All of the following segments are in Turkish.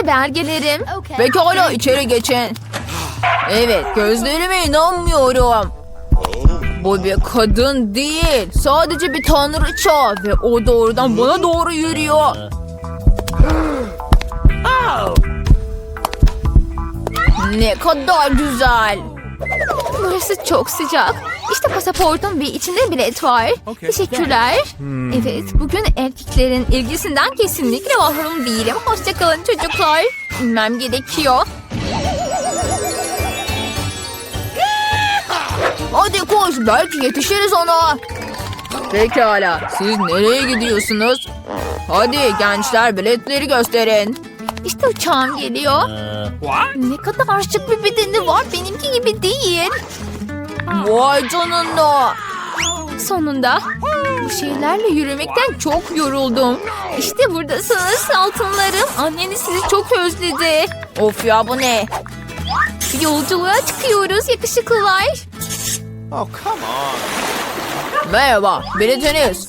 İşte belgelerim. Pekala içeri geçin. Evet gözlerime inanmıyorum. Bu bir kadın değil. Sadece bir tanrıça ve o doğrudan bana doğru yürüyor. Ne kadar güzel. Burası çok sıcak. İşte pasaportum ve içinde bilet var. Teşekkürler. Evet, bugün erkeklerin ilgisinden kesinlikle mahrum değilim. Hoşçakalın çocuklar. İnmem gerekiyor. Hadi koş belki yetişiriz ona. Pekala siz nereye gidiyorsunuz? Hadi gençler biletleri gösterin. İşte uçağım geliyor. Ne kadar şık bir bedeni var. Benimki gibi değil. Vay canına. Sonunda bu şeylerle yürümekten çok yoruldum. İşte buradasınız altınlarım. Anneniz sizi çok özledi. Of ya bu ne? Yolculuğa çıkıyoruz yakışıklılar. Oh, come on. Merhaba biletiniz.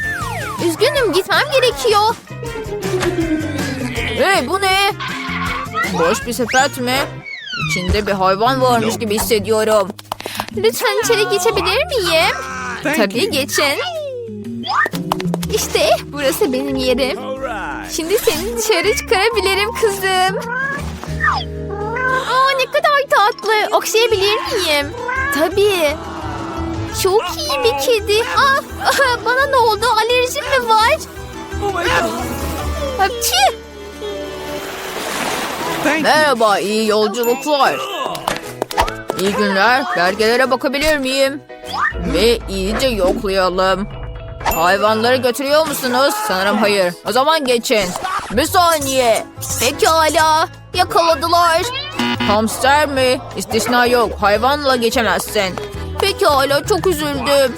Üzgünüm gitmem gerekiyor. Hey bu ne? Boş bir sepet mi? İçinde bir hayvan varmış gibi hissediyorum. Lütfen içeri geçebilir miyim? Thank Tabii you. geçin. İşte burası benim yerim. Şimdi seni dışarı çıkarabilirim kızım. Aa ne kadar tatlı. Okşayabilir miyim? Tabii. Çok iyi bir kedi. Ah, bana ne oldu? Var? Oh my God. Hapçı. Merhaba iyi yolculuklar. İyi günler. Belgelere bakabilir miyim? Ve iyice yoklayalım. Hayvanları götürüyor musunuz? Sanırım hayır. O zaman geçin. Bir saniye. Pekala. Yakaladılar. Hamster mi? İstisna yok. Hayvanla geçemezsin. Pekala çok üzüldüm.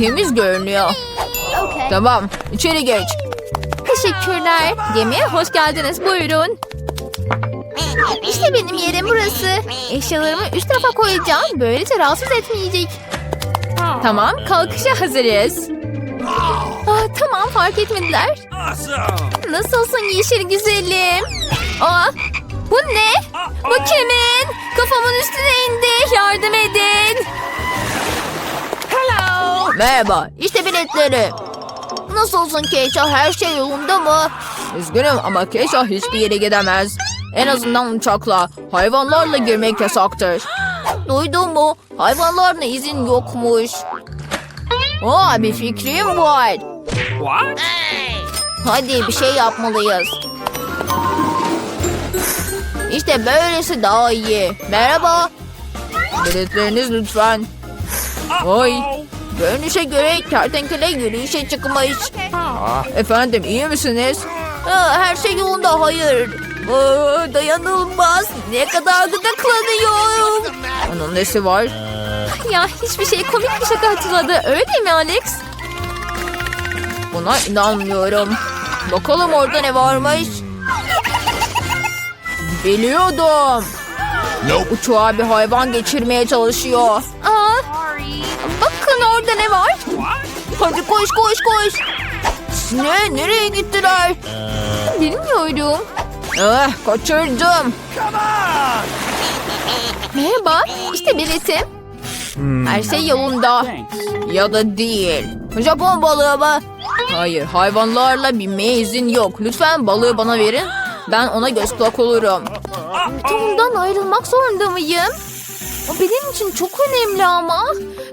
Temiz görünüyor. Tamam içeri geç. Teşekkürler. Gemiye hoş geldiniz. Buyurun. İşte benim yerim burası. Eşyalarımı üst tarafa koyacağım. Böylece rahatsız etmeyecek. Tamam, kalkışa hazırız. Aa, tamam, fark etmediler. Nasılsın yeşil güzelim? Aa, bu ne? Bu kimin? Kafamın üstüne indi. Yardım edin. Merhaba, işte biletleri. Nasılsın Keşah, her şey yolunda mı? Üzgünüm ama Keşah hiçbir yere gidemez. En azından uçakla, hayvanlarla girmek yasaktır. Duydun mu? Hayvanlarla izin yokmuş. Aa, bir fikrim var. What? Hadi bir şey yapmalıyız. İşte böylesi daha iyi. Merhaba. Biletleriniz lütfen. Oy. Görünüşe göre kertenkele yürüyüşe çıkmış. Efendim iyi misiniz? Aa, her şey yolunda hayır. Aa, dayanılmaz. Ne kadar gıdıklanıyorum. Onun nesi var? Ya hiçbir şey komik bir şaka hatırladı. Öyle değil mi Alex? Buna inanmıyorum. Bakalım orada ne varmış. Biliyordum. Uçağa bir hayvan geçirmeye çalışıyor. Aa, bakın orada ne var? Hadi koş koş koş. Ne? Nereye gittiler? Bilmiyorum. Eh, kaçırdım. Merhaba, işte biletim. Her şey yolunda. Ya da değil. Japon balığı mı? Hayır, hayvanlarla binmeye izin yok. Lütfen balığı bana verin. Ben ona göz kulak olurum. Ondan ayrılmak zorunda mıyım? Benim için çok önemli ama.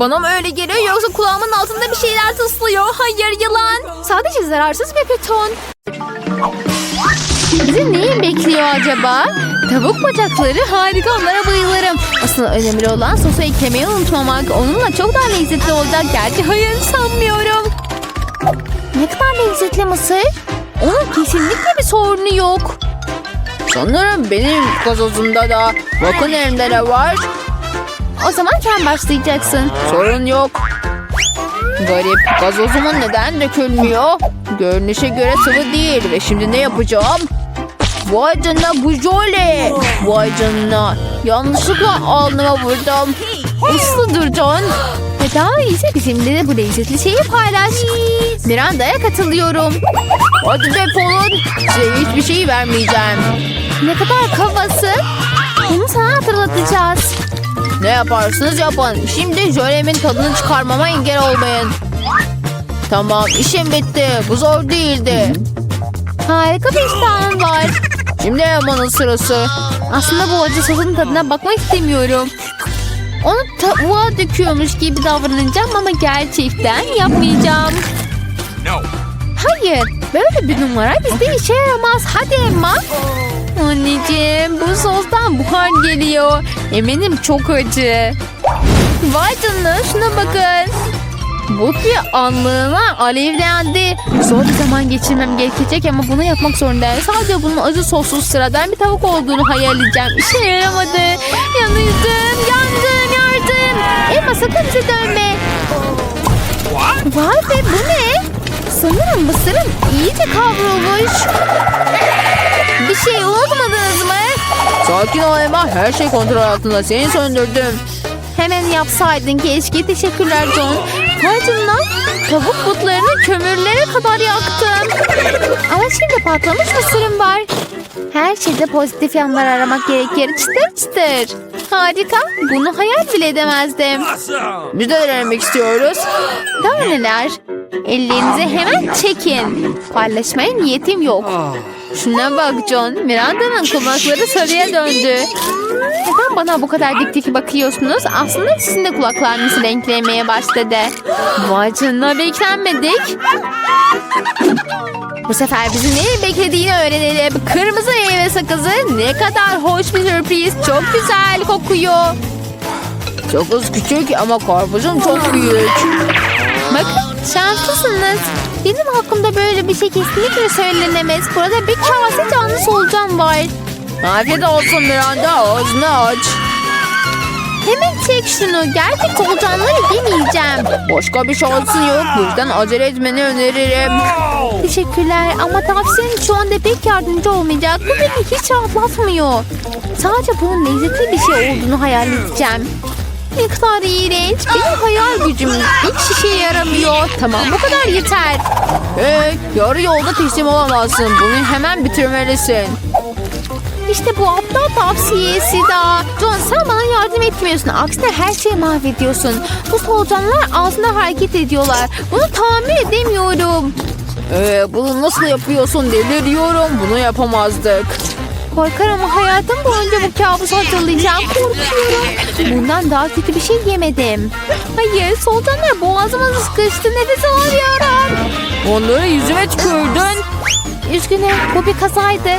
Bana mı öyle geliyor yoksa Kulağımın altında bir şeyler tıslıyor. Hayır yılan. Sadece zararsız bir beton. Bizi neyi bekliyor acaba? Tavuk bacakları harika onlara bayılırım. Asıl önemli olan sosu eklemeyi unutmamak. Onunla çok daha lezzetli olacak. Gerçi hayır sanmıyorum. Ne kadar lezzetli mısır? Onun kesinlikle bir sorunu yok. Sanırım benim gazozumda da. Bakın elimde ne var. O zaman sen başlayacaksın. Sorun yok. Garip. Gazozumun neden dökülmüyor? Görünüşe göre sıvı değil. Ve şimdi ne yapacağım? Vay canına bu jöle. Vay canına. Yanlışlıkla alnıma vurdum. Uslu dur John. Ve daha iyisi bizimle de bu lezzetli şeyi paylaş. Miranda'ya katılıyorum. Hadi defolun. Size hiçbir şey vermeyeceğim. Ne kadar kafası. Bunu sana hatırlatacağız. Ne yaparsınız yapın. Şimdi jölemin tadını çıkarmama engel olmayın. Tamam işim bitti. Bu zor değildi. Harika bir iştahım var. Şimdi Yaman'ın sırası. Aslında bu acı sosun tadına bakmak istemiyorum. Onu tavuğa döküyormuş gibi davranacağım ama gerçekten yapmayacağım. No. Hayır, böyle bir numara bizde işe yaramaz. Hadi Emma. Anneciğim, bu sostan buhar geliyor. Eminim çok acı. Vay canına, şuna bakın. Bu bir anlığına alevlendi. Zor bir zaman geçirmem gerekecek ama bunu yapmak zorundayım. Sadece bunun acı sossuz sıradan bir tavuk olduğunu hayal edeceğim. İşe yaramadı. Yanıldım, yandım, yardım. Emma sakın bize dönme. Vay be bu ne? Sanırım mısırım iyice kavrulmuş. Bir şey unutmadınız mı? Sakin ol Emma. Her şey kontrol altında. Seni söndürdüm. Hemen yapsaydın keşke. Teşekkürler John. Canına. Tavuk butlarını kömürlere kadar yaktım. Ama şimdi patlamış mısırım var. Her şeyde pozitif yanlar aramak gerekir. Çıtır çıtır. Harika. Bunu hayal bile edemezdim. Biz de denemek istiyoruz. Daha neler? Ellerinizi hemen çekin. Paylaşmaya niyetim yok. Şuna bak John. Miranda'nın kulakları sarıya döndü. Neden bana bu kadar dik dik bakıyorsunuz? Aslında sizin de kulaklarınız renklemeye başladı. Canına beklenmedik. Bu sefer bizi neyi beklediğini öğrenelim. Kırmızı meyve sakızı ne kadar hoş bir sürpriz. Çok güzel kokuyor. Çok küçük ama karpuzum çok büyük. Bakın şanslısınız. Benim hakkımda böyle bir şey kesinlikle söylenemez. Burada bir kase canlı solucan var. Afiyet olsun Miranda. Ağzını aç. Hemen çek şunu. Gerçek solucanları yemeyeceğim. Başka bir şansın yok. Bu yüzden acele etmeni öneririm. Teşekkürler ama tavsiyen şu anda pek yardımcı olmayacak. Bu beni hiç rahatlatmıyor. Sadece bunun lezzetli bir şey olduğunu hayal edeceğim. Ne kadar iğrenç. Benim hayal gücüm hiç işe yaramıyor. Tamam bu kadar yeter. Hey, yarı yolda teslim olamazsın. Bunu hemen bitirmelisin. İşte bu aptal tavsiyesi daha. John sen bana yardım etmiyorsun. Aksine her şeyi mahvediyorsun. Bu solucanlar ağzında hareket ediyorlar. Bunu tahammül edemiyorum. Ee, bunu nasıl yapıyorsun deliriyorum. Bunu yapamazdık. Korkarım hayatım boyunca bu kabusu hatırlayacağım. Korkuyorum. Bundan daha kötü bir şey yemedim. Hayır solucanlar boğazıma sıkıştı. Nefes alamıyorum. Onları yüzüme tükürdün. Üzgünüm bu bir kazaydı.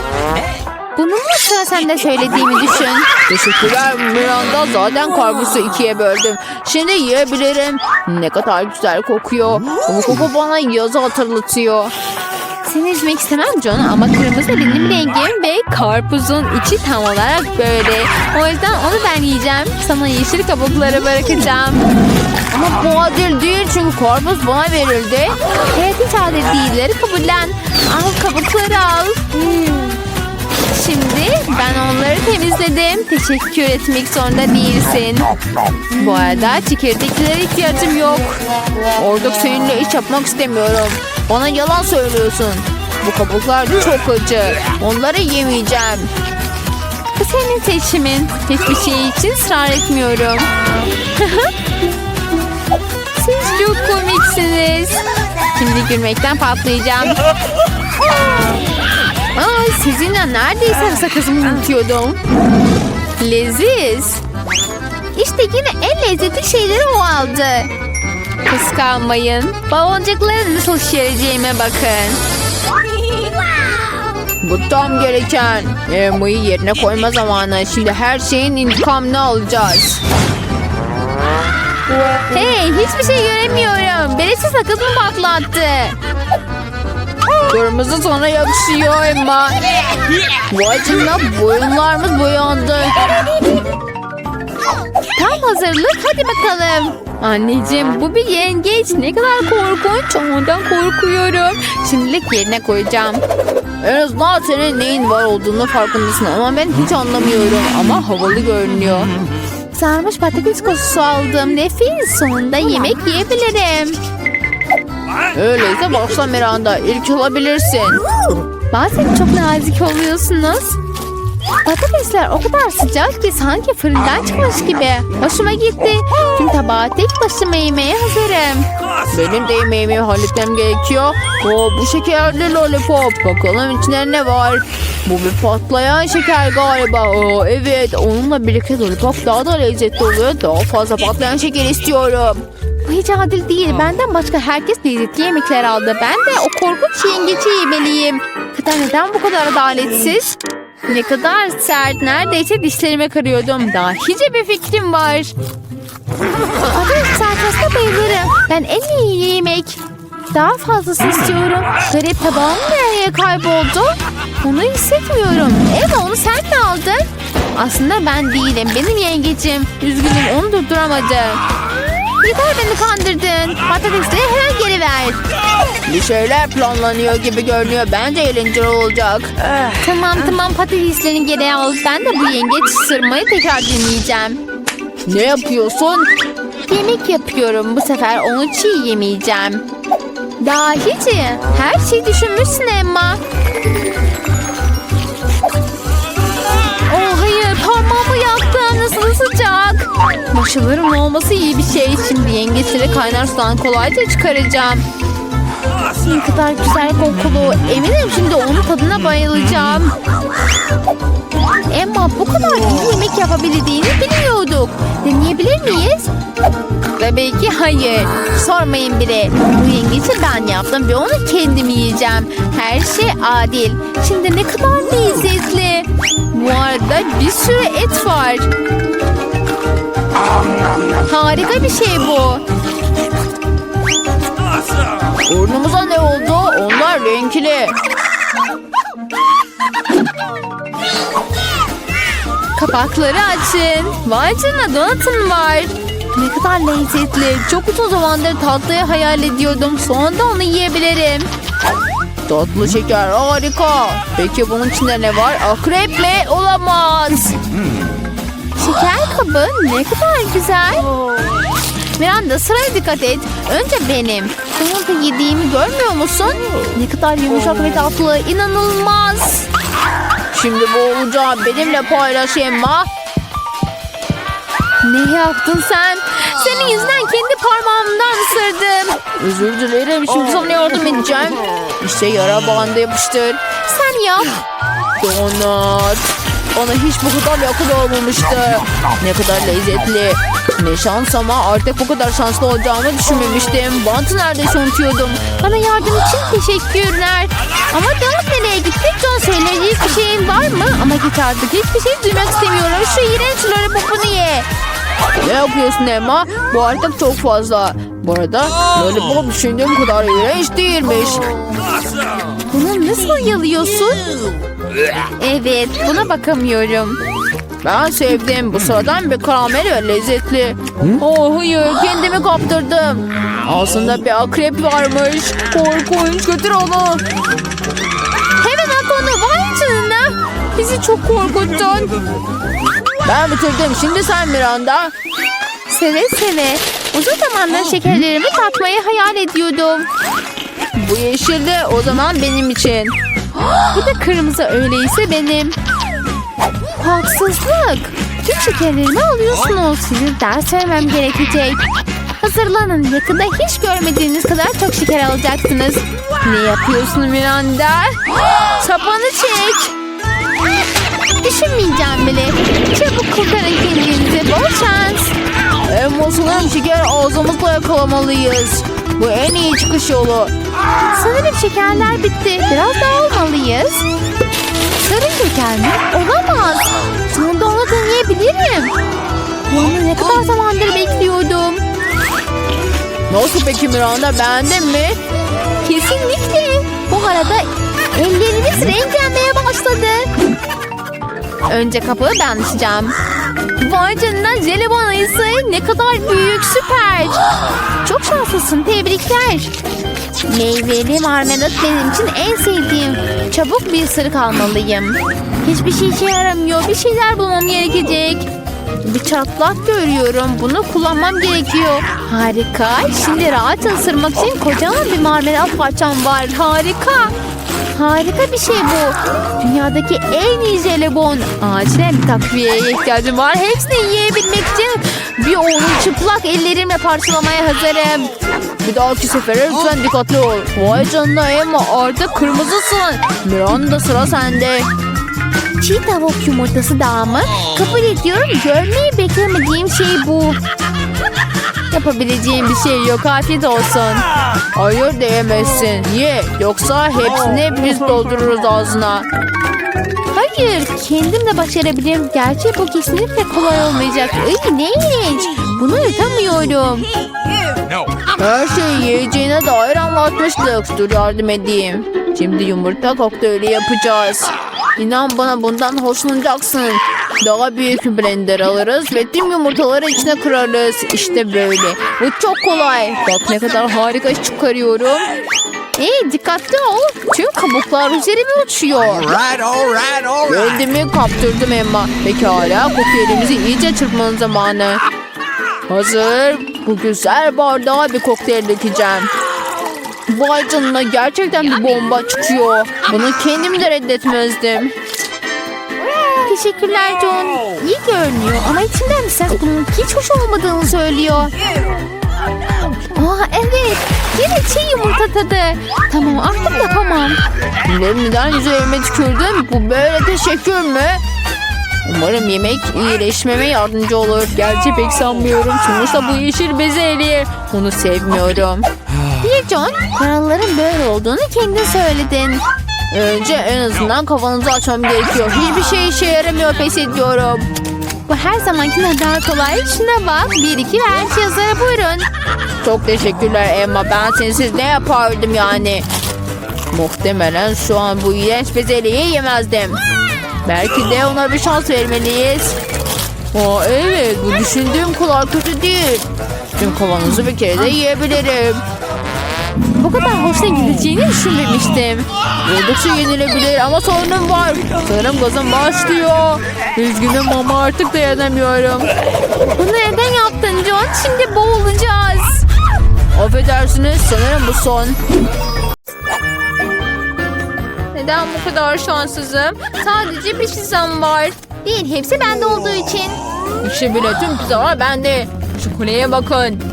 Bunu mu sıra sen de söylediğimi düşün. Teşekkürler Miranda. Zaten karpuzu ikiye böldüm. Şimdi yiyebilirim. Ne kadar güzel kokuyor. Bu koku bana yazı hatırlatıyor. Seni üzmek istemem John ama kırmızı benim rengim ve karpuzun içi tam olarak böyle. O yüzden onu ben yiyeceğim. Sana yeşil kabukları bırakacağım. Ama bu adil değil çünkü karpuz bana verildi. Evet hiç adil değilleri kabullen. Al kabukları al. Hmm. Şimdi ben onları temizledim. Teşekkür etmek zorunda değilsin. Bu arada çekirdeklere ihtiyacım yok. Artık seninle iş yapmak istemiyorum. Bana yalan söylüyorsun. Bu kabuklar çok acı. Onları yemeyeceğim. Bu senin seçimin. Hiçbir şey için ısrar etmiyorum. Siz çok komiksiniz. Şimdi gülmekten patlayacağım. Aa, sizinle neredeyse sakızımı unutuyordum. Leziz. İşte yine en lezzetli şeyleri o aldı. Kıskanmayın. Baloncukları nasıl şişireceğime bakın. Bu tam gereken. Emma'yı yerine koyma zamanı. Şimdi her şeyin intikamını alacağız. Hey hiçbir şey göremiyorum. Birisi sakızımı patlattı. Kırmızı sana yakışıyor Emma. Vay canına boyunlarımız boyandı. Tam hazırlık hadi bakalım. Anneciğim bu bir yengeç. Ne kadar korkunç. Ondan korkuyorum. Şimdilik yerine koyacağım. En azından senin neyin var olduğunu farkındasın ama ben hiç anlamıyorum. Ama havalı görünüyor. Sarmış patates kokusu aldım. Nefis. Sonunda yemek yiyebilirim. Öyleyse başla Miranda. İlk olabilirsin. Bazen çok nazik oluyorsunuz. Patatesler o kadar sıcak ki sanki fırından çıkmış gibi. Hoşuma gitti. Tüm tabağı tek başıma yemeye hazırım. Benim de yemeğimi halletmem gerekiyor. Oo, bu şekerli lollipop. Bakalım içinde ne var? Bu bir patlayan şeker galiba. Oo, evet onunla birlikte lollipop daha da lezzetli oluyor. Daha fazla patlayan şeker istiyorum. Bu hiç adil değil. Benden başka herkes lezzetli yemekler aldı. Ben de o korkunç yengeci yemeliyim. Kıta neden bu kadar adaletsiz? Ne kadar sert. Neredeyse dişlerime kırıyordum. Dahice bir fikrim var. Patates salçasına bayılırım. Ben en iyi yemek. Daha fazlasını istiyorum. Garip tabağım nereye kayboldu? Onu hissetmiyorum. Emma onu sen mi aldın? Aslında ben değilim. Benim yengecim. Üzgünüm onu durduramadım. Yeter beni kandırdın. Patatesleri hemen geri ver. Bir şeyler planlanıyor gibi görünüyor. Bence eğlenceli olacak. Tamam tamam patateslerini geri al. Ben de bu yengeç ısırmayı tekrar deneyeceğim. Ne yapıyorsun? Yemek yapıyorum. Bu sefer onu çiğ yemeyeceğim. Dahice. Her şeyi düşünmüşsün Emma. Oh hayır parmağımı yaktım. Nasıl sıcak. Başarılarım olması iyi bir şey. Şimdi yengeçleri kaynar sudan kolayca çıkaracağım. Ne kadar güzel kokulu. Eminim şimdi onun tadına bayılacağım. Emma bu kadar iyi yemek yapabildiğini bilmiyorduk. Deneyebilir miyiz? Tabii ki hayır. Sormayın bile. Bu yengeci ben yaptım ve onu kendim yiyeceğim. Her şey adil. Şimdi ne kadar lezzetli. Bu arada bir sürü et var. Harika bir şey bu. Awesome! Burnumuza ne oldu? Onlar renkli. Kapakları açın. Vay canına donatın var. Ne kadar lezzetli. Çok uzun zamandır tatlıyı hayal ediyordum. Sonunda onu yiyebilirim. Tatlı şeker harika. Peki bunun içinde ne var? Akrep mi? Olamaz. Şeker kabı ne kadar güzel. Miranda sıraya dikkat et. Önce benim. Donatı yediğimi görmüyor musun? Ne kadar yumuşak ve tatlı. İnanılmaz. Şimdi bu olacağı benimle paylaş Emma. Ne yaptın sen? Senin yüzünden kendi parmağımdan ısırdım. Özür dilerim. Şimdi sana yardım edeceğim. İşte yara bandı yapıştır. Sen yap. Donut. Bana hiç bu kadar yakın olmamıştı. Ne kadar lezzetli. Ne şans ama artık bu kadar şanslı olacağımı düşünmemiştim. Bantı neredeyse unutuyordum. Bana yardım için teşekkürler. Ama Donut nereye gitti? John söyleyecek bir şeyin var mı? Ama git artık hiçbir şey duymak istemiyorum. Şu iğrenç lollipopunu ye. Ne yapıyorsun Emma? Bu artık çok fazla. Bu arada lollipop düşündüğüm kadar iğrenç değilmiş. Bunu nasıl yalıyorsun? Evet buna bakamıyorum. Ben sevdim. Bu sıradan bir karamel lezzetli. Oh hayır kendimi kaptırdım. Aslında bir akrep varmış. Korkunç götür onu. Hemen at onu vay canına. Bizi çok korkuttun. Ben bitirdim. Şimdi sen Miranda. Seve seve. Uzun zamandır şekerlerimi tatmayı hayal ediyordum. Bu yeşil de o zaman benim için. Bu da kırmızı öyleyse benim. Haksızlık. Tüm şekerlerimi alıyorsunuz. Size ders vermem gerekecek. Hazırlanın. Yakında hiç görmediğiniz kadar çok şeker alacaksınız. Ne yapıyorsun Miranda? Sapanı çek. Düşünmeyeceğim bile. Çabuk kurtarın kendinizi. Bol şans. Emma sanırım şeker ağzımızla yakalamalıyız. Bu en iyi çıkış yolu. Sanırım şekerler bitti. Biraz daha almalıyız. Sarı şeker mi? Olamaz. Sonunda onu deneyebilirim. Bunu ne kadar zamandır bekliyordum. Nasıl peki Miranda beğendin mi? Kesinlikle. Bu arada ellerimiz renklenmeye başladı. Önce kapığı ben açacağım. Vay canına jelibon ayısı ne kadar büyük süper. Çok şanslısın tebrikler. Meyveli marmelat benim için en sevdiğim. Çabuk bir ısırık almalıyım. Hiçbir şey işe yaramıyor. Bir şeyler bulmam gerekecek. Bir çatlak görüyorum. Bunu kullanmam gerekiyor. Harika. Şimdi rahat ısırmak için kocaman bir marmelat parçam var. Harika. Harika bir şey bu. Dünyadaki en iyi jelibon. Acilen bir takviyeye ihtiyacım var. Hepsini yiyebilmek için çıplak ellerimle parçalamaya hazırım. Bir dahaki sefere lütfen dikkatli ol. Vay canına Emma artık kırmızısın. Miranda sıra sende. Çiğ tavuk yumurtası daha mı? Kabul ediyorum. Görmeyi beklemediğim şey bu. Yapabileceğim bir şey yok. Afiyet olsun. Hayır diyemezsin. Ye yoksa hepsini biz doldururuz ağzına. Hayır, kendim de başarabilirim. Gerçi bu kesinlikle kolay olmayacak. Ay ne iğrenç. Bunu yutamıyorum. Her şeyi yiyeceğine dair anlatmıştık. Dur yardım edeyim. Şimdi yumurta kokteyli yapacağız. İnan bana bundan hoşlanacaksın. Daha büyük bir blender alırız ve tüm yumurtaları içine kırarız. İşte böyle. Bu çok kolay. Bak ne kadar harika iş çıkarıyorum. Ee, dikkatli ol. Tüm kabuklar üzerime uçuyor. Right, all right, all right. Kendimi kaptırdım Emma. Pekala kokteylimizi iyice çırpmanın zamanı. Hazır. Bu güzel bardağa bir kokteyl dökeceğim. Vay canına gerçekten bir bomba çıkıyor. Bunu kendim de reddetmezdim. Teşekkürler John. İyi görünüyor ama içinden ses bunun hiç hoş olmadığını söylüyor. Aa evet. Yine çiğ yumurta tadı. Tamam artık yapamam. Neden üzerime tükürdün? Bu böyle teşekkür mü? Umarım yemek iyileşmeme yardımcı olur. Gerçi pek sanmıyorum. Sonuçta bu yeşil bezelye. Onu sevmiyorum. Bir John, kuralların böyle olduğunu kendin söyledin. Önce en azından kafanızı açmam gerekiyor. Hiçbir şey işe yaramıyor pes ediyorum. Bu her zamankinden daha kolay. Şuna bak. Bir iki ver yazara buyurun. Çok teşekkürler Emma. Ben sensiz ne yapardım yani? Muhtemelen şu an bu iğrenç bezelyeyi yemezdim. Belki de ona bir şans vermeliyiz. Aa, evet bu düşündüğüm kadar kötü değil. Tüm kavanozu bir kere de yiyebilirim. Bu kadar hoşuna gideceğini düşünmemiştim. Oldukça yenilebilir ama sorunum var. Sanırım gazım başlıyor. Üzgünüm ama artık dayanamıyorum. Bunu neden yaptın John? Şimdi boğulacağız. Affedersiniz sanırım bu son. Neden bu kadar şanssızım? Sadece bir pizzam var. Değil, hepsi bende olduğu için. İşte bile tüm pizzalar bende. Şu kuleye bakın.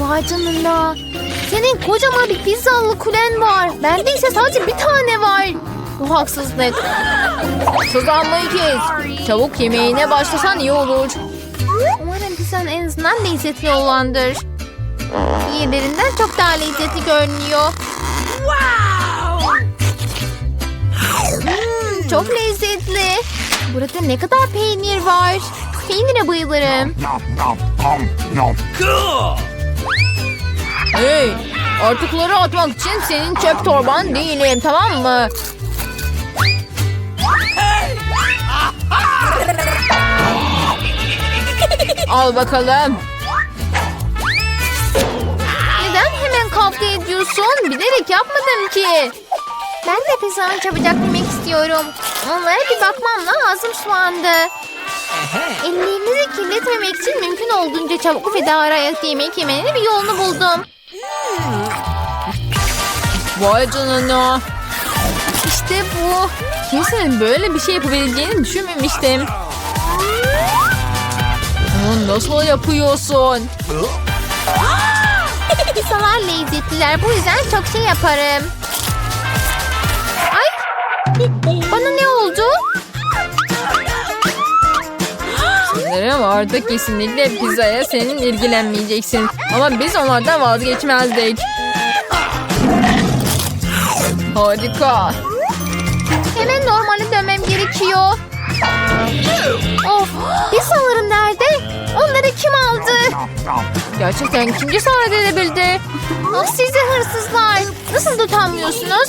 Vay canına. Senin kocaman bir pizzalı kulen var. Bende ise sadece bir tane var. Bu haksızlık. Sızlanmayı kes. Çabuk yemeğine başlasan iyi olur. Umarım pizzan en azından lezzetli olandır. Diğerlerinden çok daha lezzetli görünüyor. Hmm, çok lezzetli. Burada ne kadar peynir var. Peynire bayılırım. Hey artıkları atmak için senin çöp torban değilim tamam mı? Al bakalım. Neden hemen kavga ediyorsun? Bilerek yapmadım ki. Ben de pizzanı çabucak yemek istiyorum. Onlara bir bakmamla ağzım sulandı. Ellerimizi kirletmemek için mümkün olduğunca çabuk ve daha rahat yemek yemenin bir yolunu buldum. Vay canına. İşte bu. Kimsenin böyle bir şey yapabileceğini düşünmemiştim. Bunu nasıl yapıyorsun? Pizzalar lezzetliler. Bu yüzden çok şey yaparım. Bana ne oldu? Sanırım artık kesinlikle pizzaya senin ilgilenmeyeceksin. Ama biz onlardan vazgeçmezdik. Harika. Hemen normale dönmem gerekiyor. Of! Pizzalarım nerede? Onları kim aldı? Gerçekten kim cesaret edebildi? Ah sizi hırsızlar. Nasıl da utanmıyorsunuz?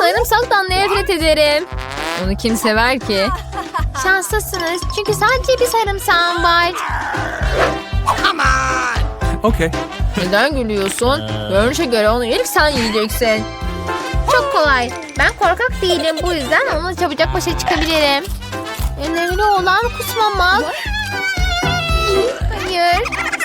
Sarımsaktan nefret ederim. Onu kim sever ki? Şanslısınız çünkü sadece bir sarımsağım var. Okay. Neden gülüyorsun? Görünüşe göre onu ilk sen yiyeceksin. Çok kolay. Ben korkak değilim bu yüzden onunla çabucak başa çıkabilirim. Önemli olan kusmamak. Hayır.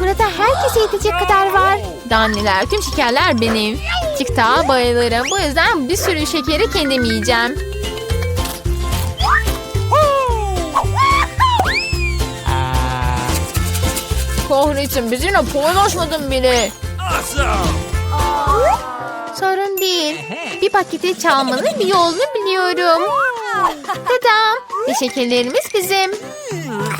Burada herkese yetecek kadar var. Danneler, tüm şekerler benim. TikTok'a bayılırım. Bu yüzden bir sürü şekeri kendim yiyeceğim. Kahretsin bizimle paylaşmadın bile. Sorun değil. Bir paketi çalmanın bir yolunu biliyorum. Tadam. Ve şekerlerimiz bizim.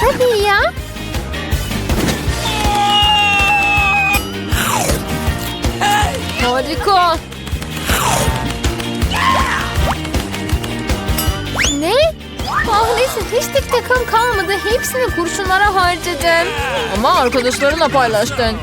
Tabii ya. Harika. Ne? Kahretsin hiç tek takım kalmadı. Hepsini kurşunlara harcadım. Ama arkadaşlarınla paylaştın.